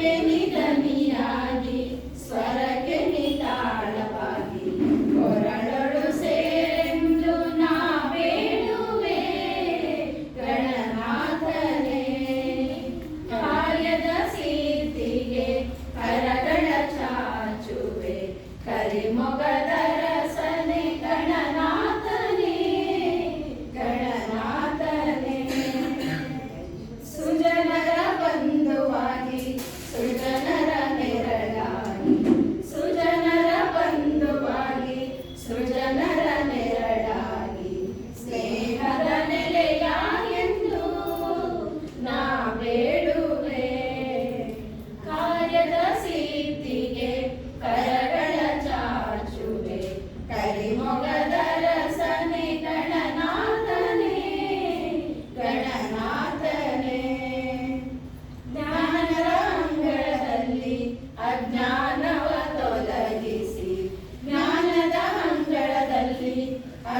Amen.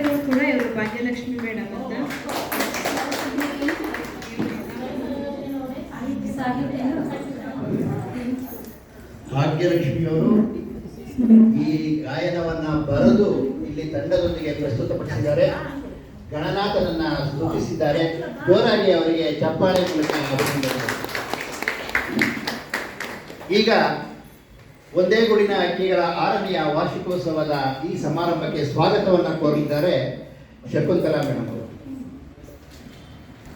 ಕರೆದಿರೋ ಕೂಡ ಇವರು Bhagyalakshmi madam ಅಂತ. ಭಾಗ್ಯಲಕ್ಷ್ಮಿಯವರು ಈ ಗಾಯನವನ್ನ ಬರೆದು ಇಲ್ಲಿ ತಂಡದೊಂದಿಗೆ ಪ್ರಸ್ತುತಪಡಿಸಿದ್ದಾರೆ. ಗಣನಾಥನನ್ನ ಸೂಚಿಸಿದ್ದಾರೆ ಜೋರಾಗಿ ಅವರಿಗೆ ಚಪ್ಪಾಳೆ ಮೂಲಕ ಈಗ ಒಂದೇ ಗುಡಿನ ಅಕ್ಕಿಗಳ ಆರನೆಯ ವಾರ್ಷಿಕೋತ್ಸವದ ಈ ಸಮಾರಂಭಕ್ಕೆ ಸ್ವಾಗತವನ್ನು ಕೋರಿದ್ದಾರೆ ಶಕುಂತಲಾ ಮೇಡಮ್ ಅವರು